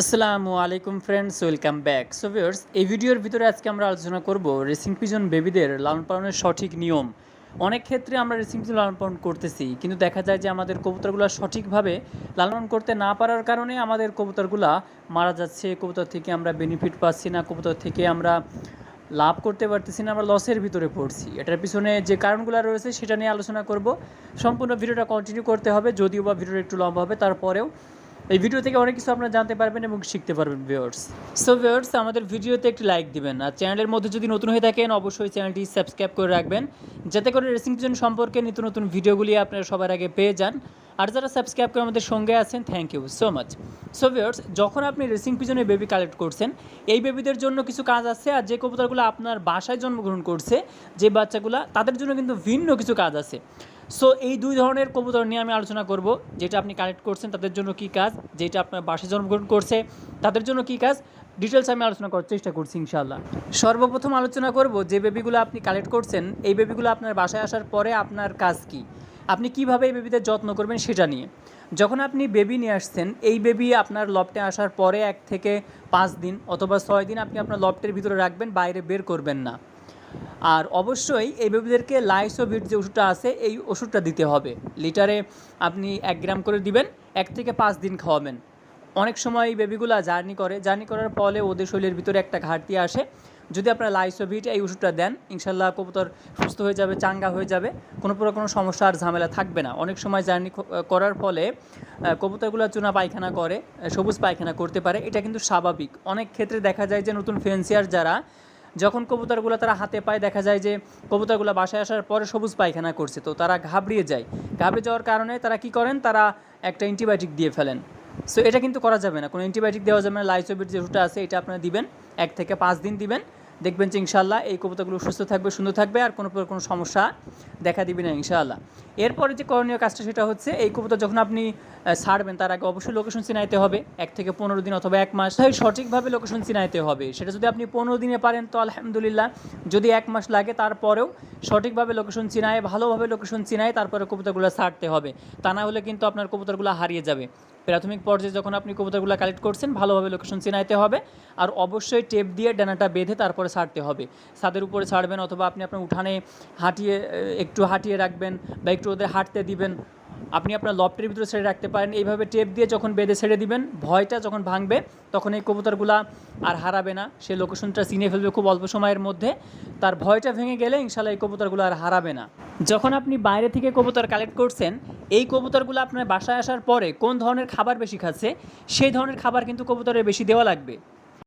আসসালামু আলাইকুম friends welcome back so viewers এই ভিডিওর ভিতরে আজকে আমরা আলোচনা করব রেসিং পিজন বেবিদের লালন পালনের সঠিক নিয়ম। অনেক ক্ষেত্রে আমরা রেসিং পিজন লালন পালন করতেছি, কিন্তু দেখা যায় যে আমাদের কবুতরগুলো সঠিকভাবে লালন করতে না পারার কারণে আমাদের কবুতরগুলা মারা যাচ্ছে, কবুতর থেকে আমরা বেনিফিট পাচ্ছি না, কবুতর থেকে আমরা লাভ করতে পারতেছি না, আমরা লসের ভিতরে পড়ছি। এটার পিছনে যে কারণগুলো রয়েছে সেটা নিয়ে আলোচনা করব। সম্পূর্ণ ভিডিওটা কন্টিনিউ করতে হবে, যদিও বা ভিডিওটা একটু লম্বা হবে, তারপরেও এই ভিডিও থেকে অনেক কিছু আপনারা জানতে পারবেন এবং শিখতে পারবেন ভিউয়ার্স সো ভিউয়ার্স আমাদের ভিডিওতে একটি লাইক দিবেন। আর চ্যানেলের মধ্যে যদি নতুন হয়ে থাকেন, অবশ্যই চ্যানেলটি সাবস্ক্রাইব করে রাখবেন। যাতে করে রেসিং পিজন সম্পর্কে নিত্য নতুন ভিডিওগুলি আপনারা সবার আগে পেয়ে যান। আর যারা সাবস্ক্রাইব করে আমাদের সঙ্গে আছেন thank you so much so viewers যখন আপনি রেসিং পিজনে বেবি কালেক্ট করছেন, এই বেবিদের জন্য কিছু কাজ আছে আর যে কবুতরগুলো আপনার বাসায় জন্মগ্রহণ করছে, যে বাচ্চাগুলো, তাদের জন্য কিন্তু ভিন্ন কিছু কাজ আছে। সো এই দুই ধরনের কবুতর নিয়ে আমি আলোচনা করব, যেটা আপনি কালেক্ট করছেন, তাদের জন্য কি কাজ, যেটা আপনার বাসায় জন্মগ্রহণ করছে, তাদের জন্য কি কাজ ডিটেলস আমি আলোচনা করার চেষ্টা করছি ইনশাল্লাহ সর্বপ্রথম আলোচনা করব যে বেবিগুলো আপনি কালেক্ট করছেন, এই বেবিগুলো আপনার বাসায় আসার পরে আপনার কাজ কি। আপনি কীভাবে এই বেবিদের যত্ন করবেন সেটা নিয়ে। যখন আপনি বেবি নিয়ে আসছেন, এই বেবি আপনার লফটে আসার পরে এক থেকে পাঁচ দিন অথবা ছয় দিন আপনি আপনার লফটের ভিতরে রাখবেন, বাইরে বের করবেন না। আর অবশ্যই এই বেবিদেরকে লাইসোভিট যে ওষুধটা আছে, এই ওষুধটা দিতে হবে। লিটারে আপনি এক গ্রাম করে দিবেন, এক থেকে পাঁচ দিন খাওয়াবেন। অনেক সময় এই বেবিগুলা জার্নি করে। জার্নি করার ফলে ওদের শরীরের ভিতরে একটা ঘাটতি আসে। যদি আপনারা লাইসোভিট, এই ওষুধটা দেন, ইনশাল্লাহ কবুতর সুস্থ হয়ে যাবে, চাঙ্গা হয়ে যাবে, কোনো প্রকার কোনো সমস্যা আর ঝামেলা থাকবে না। অনেক সময় জার্নি করার ফলে কবুতরগুলো চুনা পায়খানা করে সবুজ পায়খানা করতে পারে, এটা কিন্তু স্বাভাবিক। অনেক ক্ষেত্রে দেখা যায় যে নতুন ফেন্সিয়ার যারা, যখন কবুতরগুলো তারা হাতে পায়, দেখা যায় যে কবুতরগুলো বাসায় আসার পরে সবুজ পায়খানা করছে, তো তারা ঘাবড়িয়ে যায়। ঘাবড়ে যাওয়ার কারণে তারা কি করেন? তারা একটা অ্যান্টিবায়োটিক দিয়ে ফেলেন। সো এটা কিন্তু করা যাবে না। কোনো অ্যান্টিবায়োটিক দেওয়া যাবে না। লাইসোবিট যে ওষুধটা আছে, এটা আপনারা দিবেন, এক থেকে পাঁচ দিন দিবেন। দেখবেন যে ইনশাল্লাহ এই কবুতরগুলো সুস্থ থাকবে, সুন্দর থাকবে আর কোনো কোনো সমস্যা দেখা দিবে না ইনশাআল্লাহ। এরপরে যে করণীয় কাজটা সেটা হচ্ছে এই কবুতর যখন আপনি ছাড়বেন তার আগে অবশ্যই লোকেশন চিনাইতে হবে, এক থেকে পনেরো দিন অথবা এক মাস। তাই সঠিকভাবে লোকেশন চিনাইতে হবে। সেটা যদি আপনি পনেরো দিনে পারেন তো আলহামদুলিল্লাহ, যদি এক মাস লাগে তারপরেও সঠিকভাবে লোকেশন চিনায়, ভালোভাবে লোকেশন চিনায়, তারপরে কবুতরগুলো ছাড়তে হবে। তা না হলে কিন্তু আপনার কবুতরগুলো হারিয়ে যাবে। প্রাথমিক পর্যায়ে যখন আপনি কবুতরগুলো কালেক্ট করছেন, ভালোভাবে লোকেশন চিনাইতে হবে আর অবশ্যই টেপ দিয়ে ডানাটা বেঁধে তারপরে ছাড়তে হবে। ছাদের উপরে ছাড়বেন অথবা আপনি আপনার উঠানে হাঁটিয়ে, একটু হাঁটিয়ে রাখবেন বা একটু ওদের হাঁটতে দিবেন। আপনি আপনার লফটের ভিতরে ছেড়ে রাখতে পারেন। এইভাবে টেপ দিয়ে যখন বেঁধে ছেড়ে দিবেন, ভয়টা যখন ভাঙবে, তখন এই কবুতরগুলা আর হারাবে না। সে লোকেশনটা চিনে ফেলবে খুব অল্প সময়ের মধ্যে। তার ভয়টা ভেঙে গেলে ইনশাল্লাহ এই কবুতরগুলো আর হারাবে না। যখন আপনি বাইরে থেকে কবুতর কালেক্ট করছেন এই কবুতরগুলো আপনার বাসায় আসার পরে কোন ধরনের খাবার বেশি খাচ্ছে, সেই ধরনের খাবার কিন্তু কবুতরের বেশি দেওয়া লাগবে।